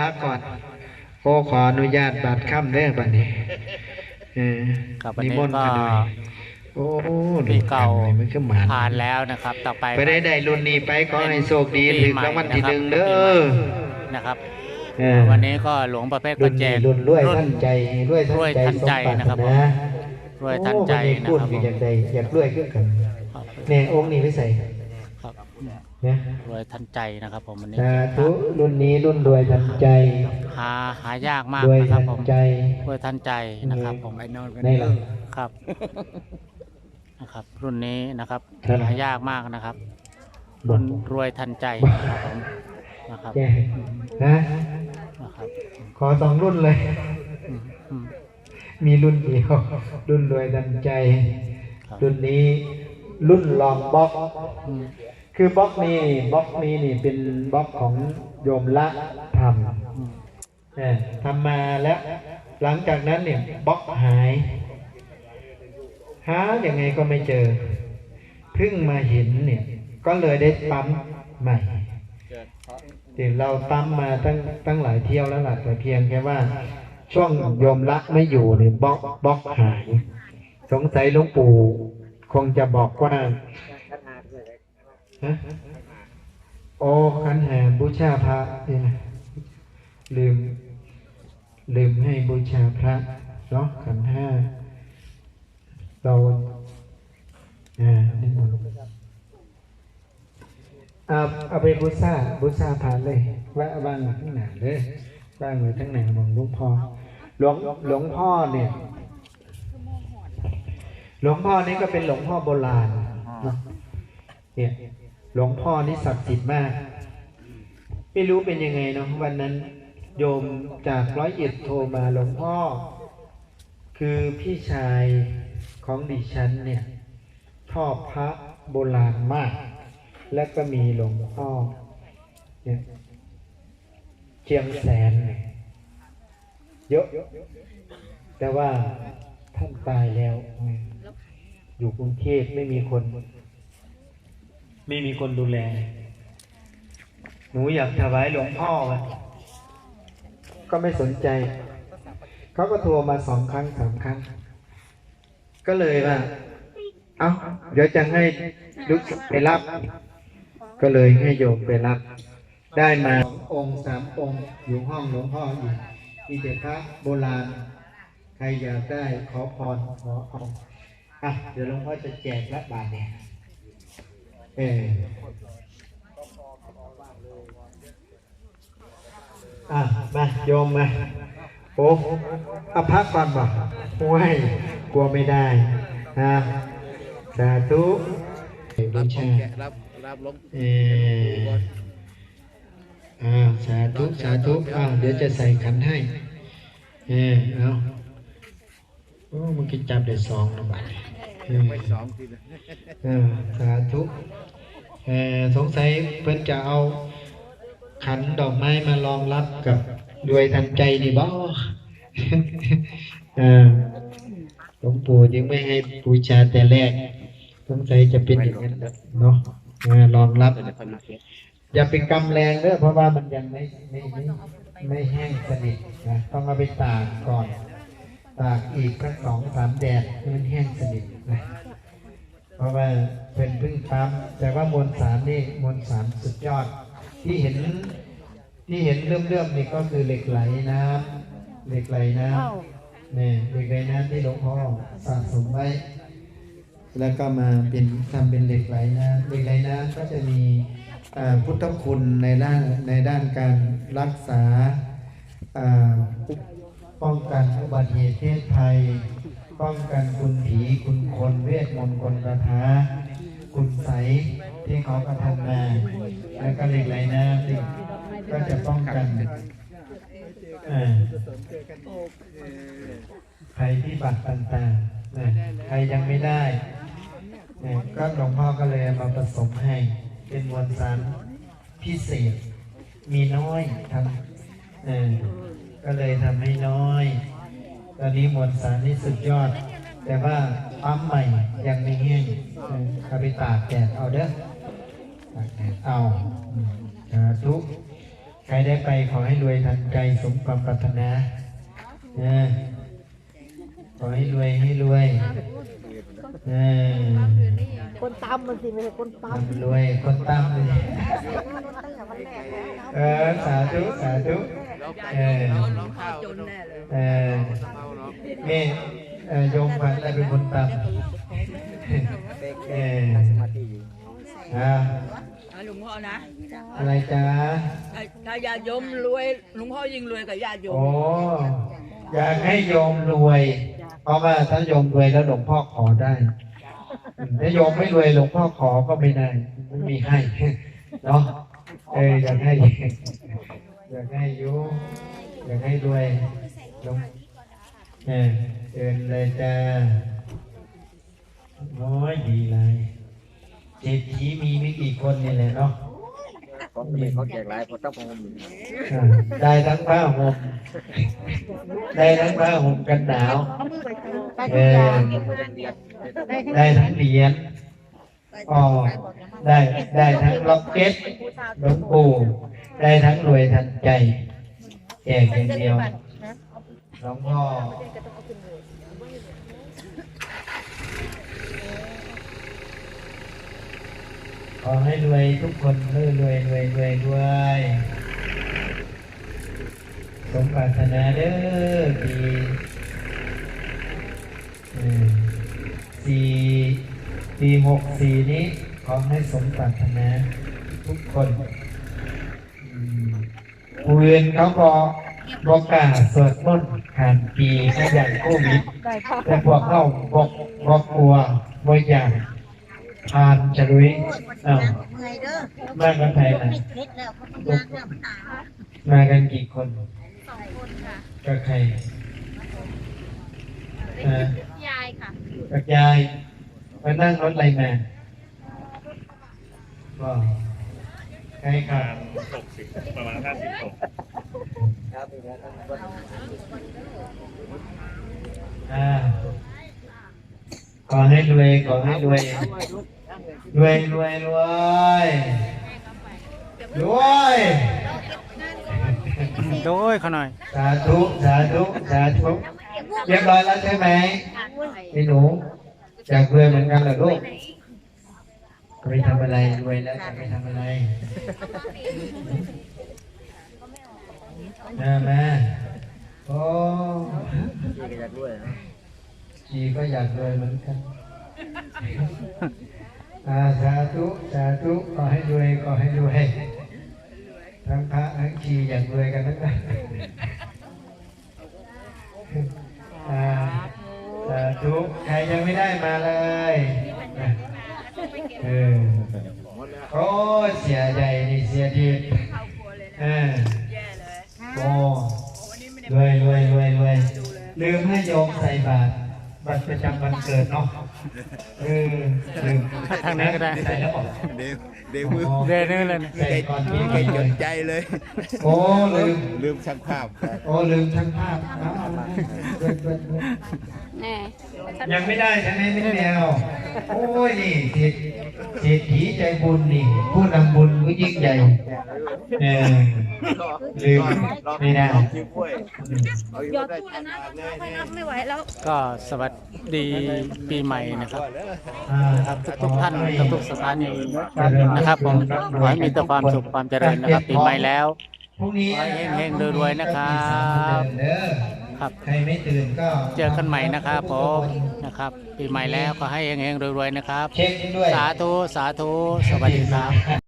พักก่อนโอ้ขออนุญาตบัตรค่ำเด้อบัดนี้เออครับวันนินี้มนต์ก็กันหน่อยโอ้ดูปีเก่าอันนี้มันคือหมานผ่านแล้วนะครับ ต่อไปไปได้ได้รุ่นนี้ไปขอให้โชคดีปีถึงใหม่รางวัลที่นะครับหนึ่งเด้อนะครับ เออวันนี้ก็หลวงประเภทก็รุ่นแจนี้ก รุ่นรวยท่านใจรวยรวยท่าท่านนใจใจสมปรารนะครับถผมนารวยทันใจโอ้นะครับวันผมอยากได้อยากรวยขึ้นกันเนี่ยองค์นี้ไม่ใส่ครับ นะรวยทันใจนะครับผมวันนี้สาธุรุ่นนี้รุ่นรวยทันใจ หาหายากมากรวยนะครับทันผมใจ รวยทันใจนะครับผมในหลังครับนะครับ รุ่นนี้นะครับเท่าไหร่หายากมากนะครับ รุ่นรวยทันใจนะครับผมนะครับแกฮะนะครับขอสองรุ่นเลย อืมอืม มีรุ่นเดียวรุ่นรวยดันใจ ครับ รุ่นนี้รุ่นลองบล็อกอืม คือบล็อกนี้บล็อกนี้นี่เป็นบล็อกของโยมละทอืมำเอ่อทำมาแล้ว หลังจากนั้นเนี่ยบล็อกหาย หาอย่างไงก็ไม่เจอ เพิ่งมาเห็นเนี่ย ก็เลยได้ปั๊มใหม่เดี๋ยวเราปั๊มมาตั้งตั้งหลายเที่ยวแล้วล่ะแต่เพียงแค่ว่า ช่วงโยมละไม่อยู่เนี่ยบล็อกบล็อกหาย สงสัยหลวงปู่คงจะบอกว่า ฮะโอ้ขันแห่บูชาพระเนี่ยนะลืม ลืมให้บูชาพระเนาะขันห้าเราอ่านิมนต์เอาเอาไปบูชาบูชาพระเลยว่าว่างไว้ทั้งหนาเลยว่างไว้ทั้งหนาของหลวงพ่อหลวงหลวงพ่อเนี่ยหลวงพ่อนี่ก็เป็นหลวงพ่อโบราณเนาะเนี่ย หลวงพ่อนี่ศักดิ์สิทธิ์มาก ไม่รู้เป็นยังไงเนาะวันนั้น โยมจากร้อยเอ็ดโทรมาหลวงพ่อ คือพี่ชายของดิฉันเนี่ยชอบพระโบราณมาก และก็มีหลวงพ่อเนี่ยเชียงแสนเนี่ยเยอะแต่ว่าท่านตายแล้ว อยู่กรุงเทพไม่มีคน ไม่มีคนดูแล หนูอยากถวายหลวงพ่อก็ไม่สนใจ เขาก็โทรมาสองครั้งสามครั้ง ก็เลยว่า เอาเดี๋ยวจะให้ลูกไปรับ ก็เลยให้โยมไปรับ ได้มาองค์สามองค์ อยู่ห้องหลวงพ่ออยู่มีแต่พระโบราณ ใครอยากได้ขอพรขอเอาอะ เดี๋ยวหลวงพ่อจะแจกละบาทเนี่ย เอออะมาโยมมาโอ้เอาพักก่อนบ่โอ้ยกลัวไม่ได้อะสาธุบูชารับรับลงเอออ่าสาธุสาธุอ้าวเดี๋ยวจะใส่ขันให้เออเอาโอ้มันกินจับได้สองนะบัดนี้เออ ไปสองทีนะสาธุสงสัยเพิ่นจะเอาขันดอกไม้มารองรับกับด้วยทันใจนี่บ่เออหลวงปู่ยังไม่ให้บูชาแต่แรกสงสัยจะเป็นอย่างนั้นเนาะเออรองรับ อย่าไปกำแรงเด้อเพราะว่ามันยังไม่ไม่ไม่ไม่แห้งสนิทนะต้องเอาไปตากก่อน ตากอีกสักสองสามแดดให้มันแห้งสนิทนะเพราะว่าเป็นพึ่งปั๊มแต่ว่ามวลสารนี่มวลสารสุดยอด ที่เห็นที่เห็นเรื่อมๆนี่ก็คือเหล็กไหลน้ำเหล็กไหลน้ำเนี่ยเหล็กไหลน้ำที่หลวงพ่อสะสมไว้ แล้วก็มาเป็นทำเป็นเหล็กไหลน้ำเหล็กไหลน้ำก็จะมีอ่าพุทธคุณในด้านในด้านการรักษาอ่า ป้องกันอุบัติเหตุเพศภัย ป้องกันคุณผีคุณคนเวทมนต์คนกระทาคุณใสที่เขากระทำมาแล้วก็เหล็กไหลน้ำนี่ก็จะป้องกันอ่าภัยพิบัติต่างๆนะใครยังไม่ได้ก็หลวงพ่อก็เลยมาผสมให้เป็นมวลสารพิเศษ มีน้อยทำ ก็เลยทำให้น้อย ตอนนี้มวลสารนี่สุดยอด แต่ว่าปั๊มใหม่ยังไม่แห้งเออเอาไปตากแดดเอาเด้อตากแดดเอาอืมสาธุใครได้ไปขอให้รวยทันใจสมความปรารถนาเออขอให้รวยให้รวยเออคนตำมันสิไม่ใช่คนตทำรวยคนตั้มเลยเออสาธุสาธุ เออเออนี่เออโยมขวัญอะไรเป็นคนตั้มเอออ่าอะหลวงพ่อนะอะไรจ๊ะถ้าญาติโยมรวยหลวงพ่อยิ่งรวยกับญาติโยมโอ้อยากให้โยมรวย เพราะว่าถ้าโยมรวยแล้วหลวงพ่อขอได้ถ้าโยมไม่รวยหลวงพ่อขอก็ไม่ได้ไม่มีให้เนาะเอออยากให้ อยากให้อยุอยากให้รวยหลวงเออเดินเลยจ้าโอ้ยดีเลยเศรษฐีมีไม่กี่คนนี่แหละเนาะเขาเป็นเขาแจกหลายคนต้องพงอ่าได้ทั้งผ้าห่มได้ทั้งผ้าห่มกันหนาวำไปเอทุกออย่างได้ได้ทั้งเหรียญอ๋อ ได้ได้ทั้งล็อกเก็ตหลวงปู่ได้ทั้งรวยทันใจแจกอย่างเดียวหลวงพ่อขอให้รวยทุกคนรวยรวยรวยรวยรวยสมปรารถนาเด้อปีสี่ปีหกสี่นี้ ขอให้สมปรารถนาทุกคนอืมผู้อื่นเขาก็บอกกล้าสวดมนต์ผ่านปีก็อย่างโควิดได้ค่ะแต่พวกเขาบอกบอกกลัวบ่อยากผ่านจะรุยอ้าวเมื่อยเด้อมากันใครนะเล็ดแล้วเขาต้องย่างน้ำตามากันกี่คนสองคนค่ะกับใครอ่ายายค่ะกับยายมานั่งรถอะไรมา ก็ใครครับหกสิบประมาณห้าสิบหกครับนี่นะท่านอ่าขอให้รวยขอให้รวยรวยรวยรวยรวยโดยเขาหน่อย สาธุ สาธุ สาธุ เรียบร้อยแล้วใช่ไหมไอ้หนูอยากรวยเหมือนกันเหรอลูก ไปทำอะไรรวยแล้วจะไปทำอะไรมามาโอ้ที่ก็จะด้วยจีก็อยากรวยเหมือนกันอาสาธุสาธุขอให้รวยขอให้รวยทั้งพระทั้งชีอยากรวยกันทั้งนั้นอ่าสาธุใครยังไม่ได้มาเลย เออโอ้เสียใหญ่นี่เสียดีเออแย่เลยโอ้รวยรวยรวยรวยลืมให้โยมใส่บาตรบัตรประจำวันเกิดเนาะเออลืมทางนี้ก็ได้ใส่แล้วบอกเดี๋ยวเดี๋ยวมือเรื่อยๆเลยนะใส่ก่อนที่ไม่ไปจเลดยใจเลย โอ้ลืมลืมช่างภาพโอ้ลืมช่างภาพเอาเอาเอาเบิดเบิดเบิดแน่ยังไม่ได้ใช่ไหมไม่แมว โอ้ยนี่เศรษเศรษฐีใจบุญนี่ ผู้นำบุญผู้ยิ่งใหญ่เออลืมไม่ได้คิวกล้วยเอาอยู่ได้ไม่นับไม่ไหวแล้ว ก็สวัสดีปีใหม่นะครับ อ่าครับทุกๆท่านทุกๆสถานีนะครับผมขอให้มีแต่ความสุขความเจริญนะครับปีใหม่แล้ว พรุ่งนี้ขอให้เฮงๆรวยๆนะครับ เด้อ ครับ ใครไม่ตื่นก็เจอกันใหม่นะครับผมนะครับ ปีใหม่แล้วขอให้เฮงๆรวยๆนะครับ เช็คด้วย สาธุ สาธุ สวัสดีครับ